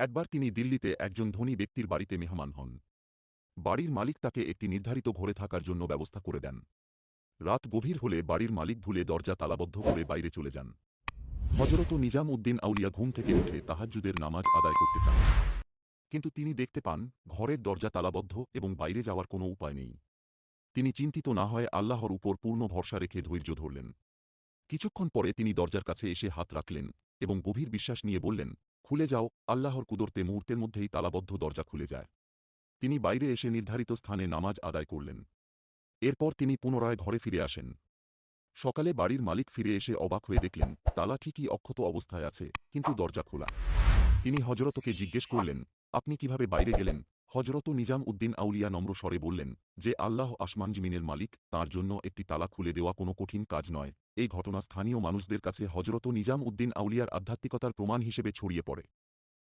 একবার তিনি দিল্লিতে একজন ধনী ব্যক্তির বাড়িতে মেহমান হন। বাড়ির মালিক তাকে একটি নির্ধারিত ঘরে থাকার জন্য ব্যবস্থা করে দেন। রাত গভীর হলে বাড়ির মালিক ভুলে দরজা তালাবদ্ধ করে বাইরে চলে যান। হজরত নিজাম উদ্দিন আউলিয়া ঘুম থেকে উঠে তাহাজ্জুদের নামাজ আদায় করতে চান। কিন্তু তিনি দেখতে পান, ঘরের দরজা তালাবদ্ধ এবং বাইরে যাওয়ার কোনো উপায় নেই। তিনি চিন্তিত না হয়ে আল্লাহর উপর পূর্ণ ভরসা রেখে ধৈর্য ধরলেন। কিছুক্ষণ পরে তিনি দরজার কাছে এসে হাত রাখলেন। এবং গভীর বিশ্বাস নিয়ে বললেন, খুলে যাও, আল্লাহর কুদরতে মুহূর্তের মধ্যেই তালাবদ্ধ দরজা খুলে যায় তিনি বাইরে এসে নির্ধারিত স্থানে নামাজ আদায় করলেন। এরপর তিনি পুনরায় ঘরে ফিরে আসেন। সকালে বাড়ির মালিক ফিরে এসে অবাক হয়ে দেখলেন, তালা ঠিকই অক্ষত অবস্থায় আছে, কিন্তু দরজা খোলা। তিনি হজরতকে জিজ্ঞেস করলেন, আপনি কীভাবে বাইরে গেলেন? হজরত নিজাম উদ্দিন আউলিয়া নম্র স্বরে বললেন, যে আল্লাহ আসমান জিমিনের মালিক, তার জন্য একটি তালা খুলে দেওয়া কোনো কঠিন কাজ নয়। এই ঘটনা স্থানীয় মানুষদের কাছে হজরত নিজাম উদ্দিন আউলিয়ার আধ্যাত্মিকতার প্রমাণ হিসেবে ছড়িয়ে পড়ে।